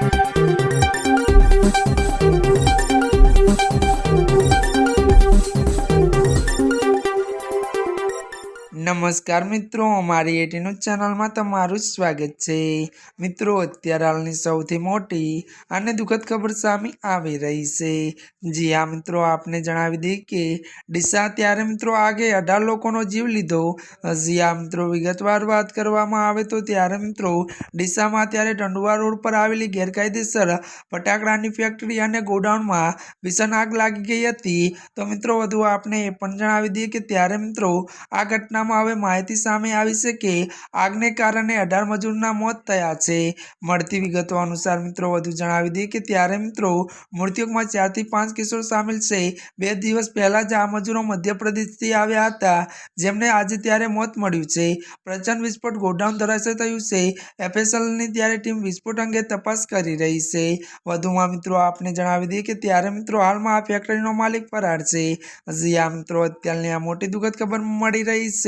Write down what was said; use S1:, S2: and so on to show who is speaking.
S1: Thank you. નમસ્કાર મિત્રો, અમારી એટીનું ચેનલમાં તમારું સ્વાગત છે. મિત્રો, અત્યારે હાલની સૌથી મોટી અને દુઃખદ ખબર સામે આવી રહી છે. જી હા, મિત્રો, આપને જણાવી દઈએ કે ડીસા ત્યારે મિત્રો આગે અઢાર લોકોનો જીવ લીધો. જી હા, મિત્રો, વિગતવાર વાત કરવામાં આવે તો ત્યારે મિત્રો ડીસામાં ત્યારે ટંડુવા રોડ પર આવેલી ગેરકાયદેસર ફટાકડાની ફેક્ટરી અને ગોડાઉનમાં ભીષણ આગ લાગી ગઈ હતી. તો મિત્રો, વધુ આપને એ પણ જણાવી દઈએ કે ત્યારે મિત્રો આ ઘટનામાં હવે માહિતી સામે આવી છે કે આગને કારણે અઢાર મજૂરના મોત થયા છે. મળતી વિગતો અનુસાર મિત્રો વધુ જણાવી દઈએ કે ત્યારે મિત્રો મૃત્યુકમાં ચારથી પાંચ કિશોર સામેલ છે. બે દિવસ પહેલાં જ આ મજૂરો મધ્યપ્રદેશથી આવ્યા હતા. જેમને આજે ત્યારે મોત મળ્યું છે. પ્રચંડ વિસ્ફોટ ગોડાઉન ધરાશય થયું છે. એફએસએલની ત્યારે ટીમ વિસ્ફોટ અંગે તપાસ કરી રહી છે. વધુમાં મિત્રો આપને જણાવી દઈએ કે ત્યારે મિત્રો હાલમાં આ ફેક્ટરીનો માલિક ફરાર છે. હજી આ મિત્રો અત્યારની આ મોટી દુઃખદ ખબર મળી રહી છે.